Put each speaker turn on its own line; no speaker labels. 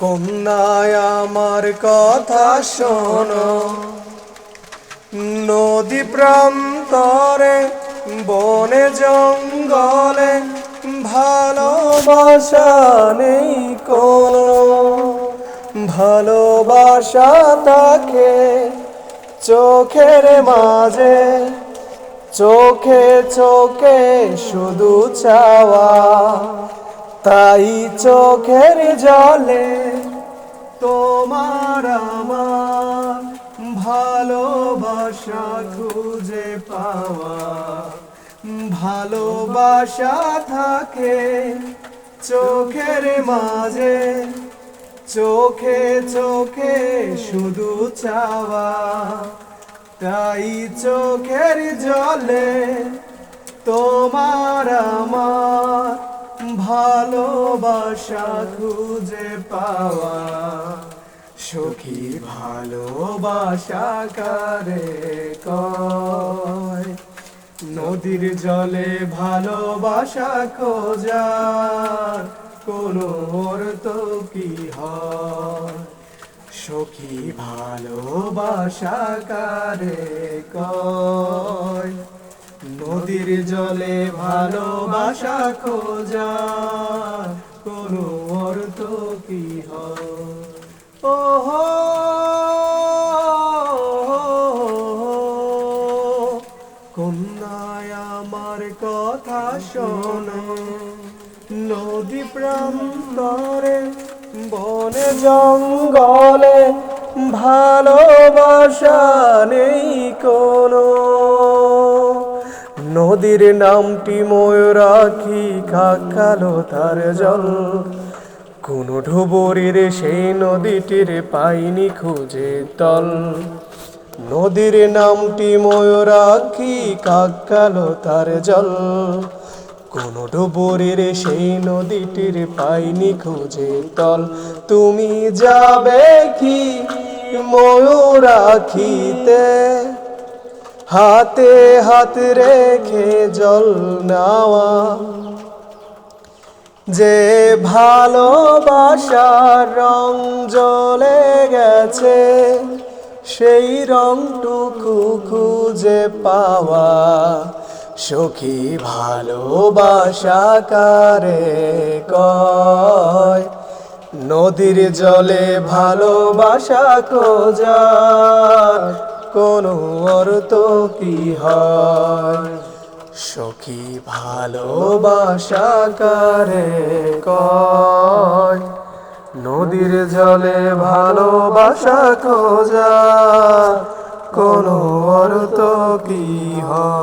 কন্যায় আমার কথা শোনো। নদী প্রান্তরে, বনে জঙ্গলে ভালোবাসা নেই কোনো। ভালোবাসা তাকে চোখের মাঝে, চোখে চোখে শুধু চাওয়া। তাই চোখের জলে তোমার আমার ভালোবাসা খুঁজে পাওয়া, ভালোবাসা থাকে চোখের মাঝে, চোখে চোখে শুধু চাওয়া। তাই চোখের জলে তোমার আমার ভালোবাসা খুঁজে পাওয়া। সখী ভালোবাসা কারে কয়? নদীর জলে ভালোবাসা খোঁজার কোনো অর্থ কি হয়? সখী ভালোবাসা কারে কয়? নদীর জলে ভালোবাসা খোঁজা কোনো অর্থ কি হয়? কন্যায় আমার কথা শোনো। নদী প্রান্তরে বনে জঙ্গলে ভালোবাসা নেই কোনো। নদীর নামটি ময়ূরাখি খাকালো তার জল। কোন ঢুবরির সেই নদীটির পাইনি খুঁজে তল। নদীর নামটি ময়ূরাক্ষী কাকালো তার জল। কোন ডুবুরির সেই নদীটির পাইনি খুঁজে তল। তুমি যাবে কি ময়ূরাখিতে হাতে হাত রেখে জল নেওয়া। যে ভালোবাসার রং জ্বলে গেছে সেই রংটুকু খুঁজে পাওয়া সখী ভালোবাসা কারে কয়? নদীর জলে ভালোবাসা খোঁজার কোনো অর্থ কি হয়? সখী ভালোবাসা কারে কয়? নদীর জলে ভালোবাসা খোঁজা কোনো অর্থ কি হয়?